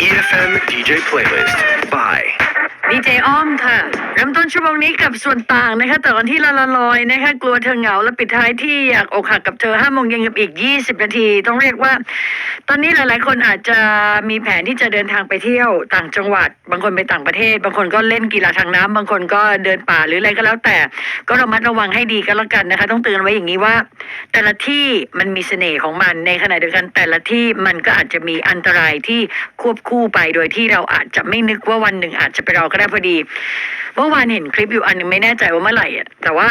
EFM DJ Playlist. By ดีเจอ้อมค่ะ เริ่มต้นชั่วโมงนี้กับส่วนต่างนะคะแต่ก่อนที่ละละลอยนะคะกลัวเธอเหงาและปิดท้ายที่อยากอกหักกับเธอห้าโมงเย็นกับอีก20นาที ต้องเรียกว่า ตอนนี้หลายๆ คนอาจจะมีแผนที่จะเดินทางไปเที่ยวต่างจังหวัด บางคนไปต่างประเทศ บางคนก็เล่นกีฬาทางน้ำบางคนก็เดินป่าหรืออะไรก็แล้วแต่ก็ระมัดระวังให้ดีก็แล้วกันนะคะ ต้องเตือนไว้อย่างนี้ว่า แต่ละที่มันมีเสน่ห์ของมันในขณะเดียวกันแต่ละที่มันก็อาจจะมีอันตรายที่ควบคู่ไปโดยที่เราอาจจะไม่นึกว่าวันหนึ่งอาจจะไปเราก็ได้พอดีเมื่อวานเห็นคลิปอยู่อันหนึงไม่แน่ใจว่าเมื่อไหร่อะแต่ว่า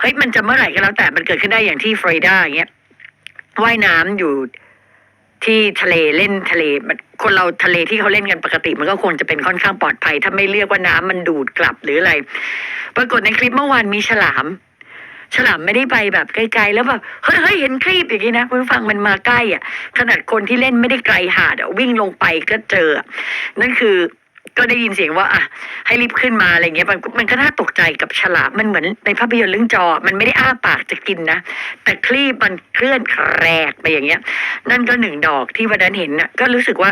เฮ้ยมันจะเมื่อไหร่ก็แล้วแต่มันเกิดขึ้นได้อย่างที่ฟลอริดาอย่างเงี้ยว่ายน้ำอยู่ที่ทะเลเล่นทะเลมันคนเราทะเลที่เขาเล่นกันปกติ มันก็คงจะเป็นค่อนข้างปลอดภัย ถ้าไม่เรียกว่าน้ำมันดูดกลับหรืออะไร ปรากฏในคลิปเมื่อวานมีฉลาม ฉลามไม่ได้ไปแบบไกลๆแล้วแบบเฮ้ยเฮ้ยเห็นคลิปอย่างนี้นะคุณผู้ฟังมันมาใกล้อะขนาดคนที่เล่นไม่ได้ไกลหาดวิ่งลงไปก็เจออะนั่นคือ ก็ได้ยินเสียงว่าอะให้รีบขึ้นมาอะไรเงี้ยมันมันก็น่าตกใจกับฉลามมันเหมือนในภาพยนตร์เรื่องจอ มันไม่ได้อ้าปากจะกินนะ แต่คลีบมันเคลื่อนแครกไปอย่างเงี้ย นั่นก็หนึ่งดอกที่วันนั้นเห็นนะก็รู้สึกว่า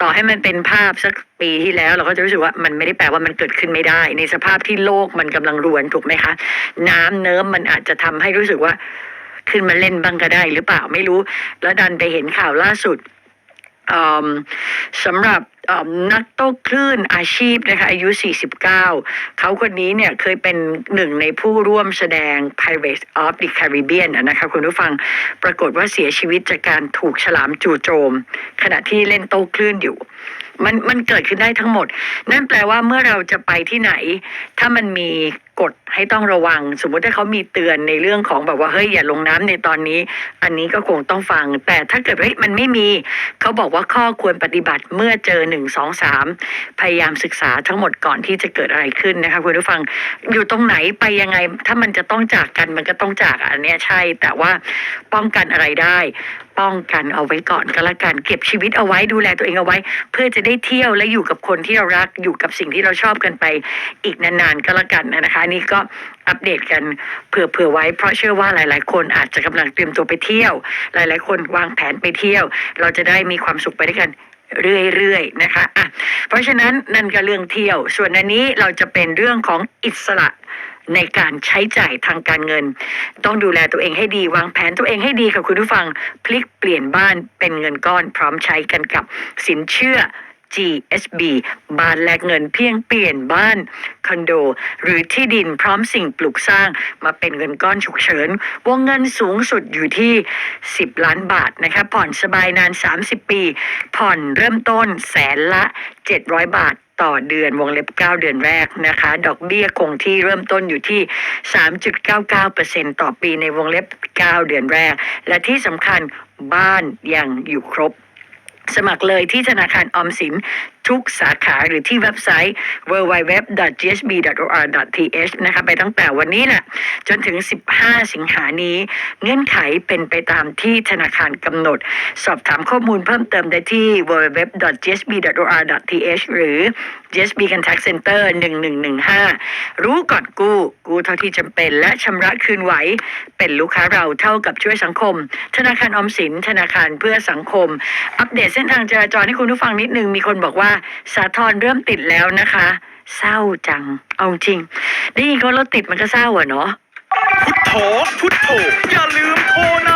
ต่อให้มันเป็นภาพสักปีที่แล้ว เราก็จะรู้สึกว่ามันไม่ได้แปลว่ามันเกิดขึ้นไม่ได้ ในสภาพที่โลกมันกำลังรวนถูกไหมคะ น้ำเนิ้มมันอาจจะทำให้รู้สึกว่าขึ้นมาเล่นบ้างก็ได้หรือเปล่าไม่รู้ แล้วดันไปเห็นข่าวล่าสุดสำหรับ นักโต้คลื่นอาชีพนะคะอายุ 49 เขาคนนี้เนี่ยเคยเป็นหนึ่งในผู้ร่วมแสดง Pirates of the Caribbean นะคะคุณผู้ฟังปรากฏว่าเสียชีวิตจากการถูกฉลามจู่โจม ขณะที่เล่นโต้คลื่นอยู่มันมันเกิดขึ้นได้ทั้งหมด นั่นแปลว่าเมื่อเราจะไปที่ไหน ถ้ามันมีกฎให้ต้องระวัง สมมุติถ้าเขามีเตือนในเรื่องของแบบว่าเฮ้ยอย่าลงน้ำในตอนนี้ อันนี้ก็คงต้องฟัง แต่ถ้าเกิดเฮ้ยมันไม่มีเขาบอกว่าข้อควรปฏิบัติเมื่อเจอหนึ่งสองสามพยายามศึกษาทั้งหมดก่อนที่จะเกิดอะไรขึ้นนะคะคุณผู้ฟังอยู่ตรงไหนไปยังไง ถ้ามันจะต้องจากกันมันก็ต้องจากอันนี้ใช่ แต่ว่าป้องกันอะไรได้ ป้องกันเอาไว้ก่อนก็แล้วกันเก็บชีวิตเอาไว้ดูแลตัวเองเอาไว้ เพื่อจะได้เที่ยวและอยู่กับคนที่เรารักอยู่กับสิ่งที่เราชอบกันไปอีกนานๆก็แล้วกันนะคะนนี่ก็อัปเดตกันเผื่อๆไว้เพราะเชื่อว่าหลาย ๆ คนอาจจะกำลังเตรียมตัวไปเที่ยว หลายๆ คนวางแผนไปเที่ยว เราจะได้มีความสุขไปด้วยกันเรื่อยๆนะคะอะเพราะฉะนั้นนั่นก็เรื่องเที่ยว ส่วนอันนี้เราจะเป็นเรื่องของอิสระ ในการใช้จ่ายทางการเงิน ต้องดูแลตัวเองให้ดี วางแผนตัวเองให้ดีค่ะคุณผู้ฟัง พลิกเปลี่ยนบ้านเป็นเงินก้อนพร้อมใช้กันกับสินเชื่อ GSB บ้านแลกเงินเพียงเปลี่ยนบ้านคอนโด หรือที่ดินพร้อมสิ่งปลูกสร้างมาเป็นเงินก้อนฉุกเฉิน วงเงินสูงสุดอยู่ที่ 10 ล้านบาทนะคะผ่อนสบายนาน 30 ปี ผ่อนเริ่มต้นแสนละ 700 บาท ต่อเดือนวงเล็บ 9 เดือนแรกนะคะ ดอกเบี้ยคงที่เริ่มต้นอยู่ที่ 3.99%ต่อปีในวงเล็บ 9 เดือนแรก และที่สำคัญบ้านยังอยู่ครบสมัครเลยที่ธนาคารออมสิน ทุกสาขาหรือที่เว็บไซต์ www.gsb.or.th นะคะไปตั้งแต่วันนี้แหละจนถึง 15 สิงหานี้ เงื่อนไขเป็นไปตามที่ธนาคารกำหนด สอบถามข้อมูลเพิ่มเติมได้ที่ www.gsb.or.th หรือ GSB Contact Center 1115 รู้ก่อนกู้ กู้เท่าที่จำเป็น และชำระคืนไหว เป็นลูกค้าเราเท่ากับช่วยสังคม ธนาคารออมสิน ธนาคารเพื่อสังคม อัปเดตเส้นทางจราจรให้คุณผู้ฟังนิดนึง มีคนบอกว่าสาทรเริ่มติดแล้วนะคะ เศร้าจัง เอาจริง ได้ยินเขารถติดมันก็เศร้าอะเนาะ พุทโธพุทโธอย่าลืมโทรนะ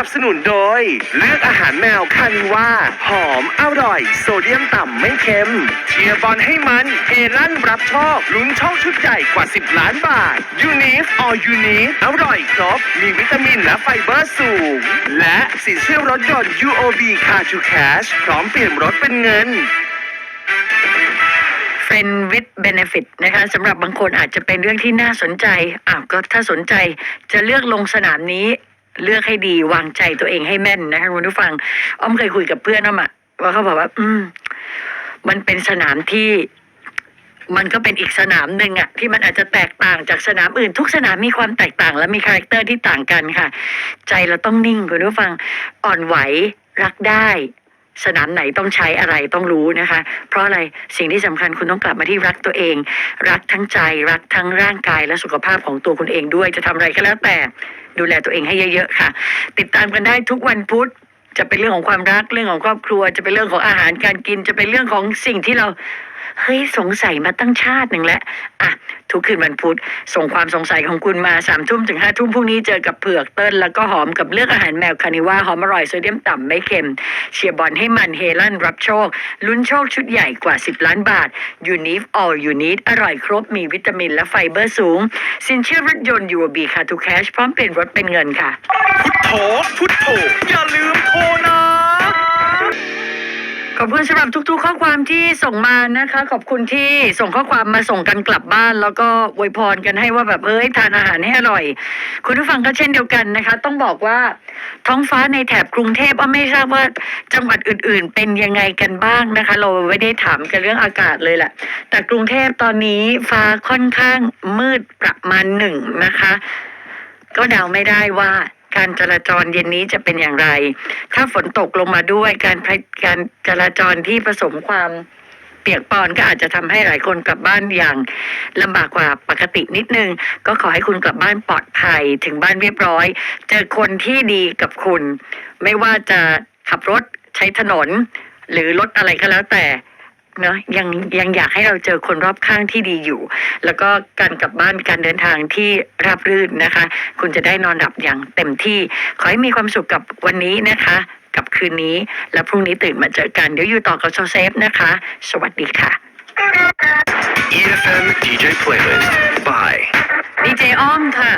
นับสนุนโดย เลือกอาหารแมวคานิว่า หอมอร่อย โซเดียมต่ำไม่เค็ม เชียร์บอลให้มันเฮลั่นรับโชคลุ้นโชคชุดใหญ่กว่า 10 ล้านบาทยูนิฟออยูนิฟอร่อยครบ มีวิตามินและไฟเบอร์สูง และสินเชื่อรถยนต์ UOB Car to Cash พร้อมเปลี่ยนรถเป็นเงิน Friend with Benefit นะคะสำหรับบางคนอาจจะเป็นเรื่องที่น่าสนใจอ้าวก็ถ้าสนใจจะเลือกลงสนามนี้ เลือกให้ดีวางใจตัวเองให้แม่นนะคะคุณผู้ฟัง อ้อมเคยคุยกับเพื่อนอ้อมอะว่าเขาบอกว่า อืม มันเป็นสนามที่มันก็เป็นอีกสนามหนึ่งอะที่มันอาจจะแตกต่างจากสนามอื่น ทุกสนามมีความแตกต่างและมีคาแรคเตอร์ที่ต่างกันค่ะ ใจเราต้องนิ่งคุณผู้ฟังอ่อนไหวรักได้ สนามไหนต้องใช้อะไรต้องรู้นะคะ เพราะอะไรสิ่งที่สำคัญคุณต้องกลับมาที่รักตัวเอง รักทั้งใจ รักทั้งร่างกายและสุขภาพของตัวคุณเองด้วยจะทำอะไรก็แล้วแต่ ดูแลตัวเองให้เยอะๆค่ะ ติดตามกันได้ทุกวันพุธจะเป็นเรื่องของความรักเรื่องของครอบครัว จะเป็นเรื่องของอาหารการกิน จะเป็นเรื่องของสิ่งที่เรา เฮ้ยสงสัยมาตั้งชาติหนึ่งแล้วอะทุกคืนวันพุธส่งความสงสัยของคุณมาสามทุ่มถึงห้าทุ่มพรุ่งนี้เจอกับเผือกเติ้ลแล้วก็หอมกับเลือกอาหารแมวคานิว่าหอมอร่อยโซเดียมต่ำไม่เค็ม เชียร์บอลให้มันเฮลันรับโชค ลุ้นโชคชุดใหญ่กว่า 10 ล้านบาทยูนิฟออลยูนิตอร่อยครบมีวิตามินและไฟเบอร์สูง สินเชื่อรถยนต์ยูบีคาทูแคชพร้อมเปลี่ยนรถเป็นเงินค่ะ พุทโธพุทโธอย่าลืมโทรนะ ขอบคุณสำหรับทุก ๆ ข้อความที่ส่งมานะคะ ขอบคุณที่ส่งข้อความมาส่งกันกลับบ้าน แล้วก็อวยพรกันให้ว่าแบบเอ้ยทานอาหารให้อร่อย คุณผู้ฟังก็เช่นเดียวกันนะคะ ต้องบอกว่าท้องฟ้าในแถบกรุงเทพอ้อไม่ทราบว่าจังหวัดอื่น ๆ เป็นยังไงกันบ้างนะคะ เราไม่ได้ถามกันเรื่องอากาศเลยแหละแต่กรุงเทพตอนนี้ฟ้าค่อนข้างมืดประมาณหนึ่งนะคะ ก็เดาไม่ได้ว่า การจราจรเย็นนี้จะเป็นอย่างไร ถ้าฝนตกลงมาด้วยการการจราจรที่ผสมความเปียกปอนก็อาจจะทำให้หลายคนกลับบ้านอย่างลำบากกว่าปกตินิดนึง ก็ขอให้คุณกลับบ้านปลอดภัยถึงบ้านเรียบร้อย เจอคนที่ดีกับคุณ ไม่ว่าจะขับรถใช้ถนน หรือรถอะไรก็แล้วแต่ เนาะยังยังอยากให้เราเจอคนรอบข้างที่ดีอยู่ แล้วก็การกลับบ้านการเดินทางที่ราบรื่นนะคะ คุณจะได้นอนหลับอย่างเต็มที่ ขอให้มีความสุขกับวันนี้นะคะ กับคืนนี้ และพรุ่งนี้ตื่นมาเจอกัน เดี๋ยวอยู่ต่อกับโซเซฟนะคะ สวัสดีค่ะ EFM DJ Playlist by ดีเจอ้อมค่ะ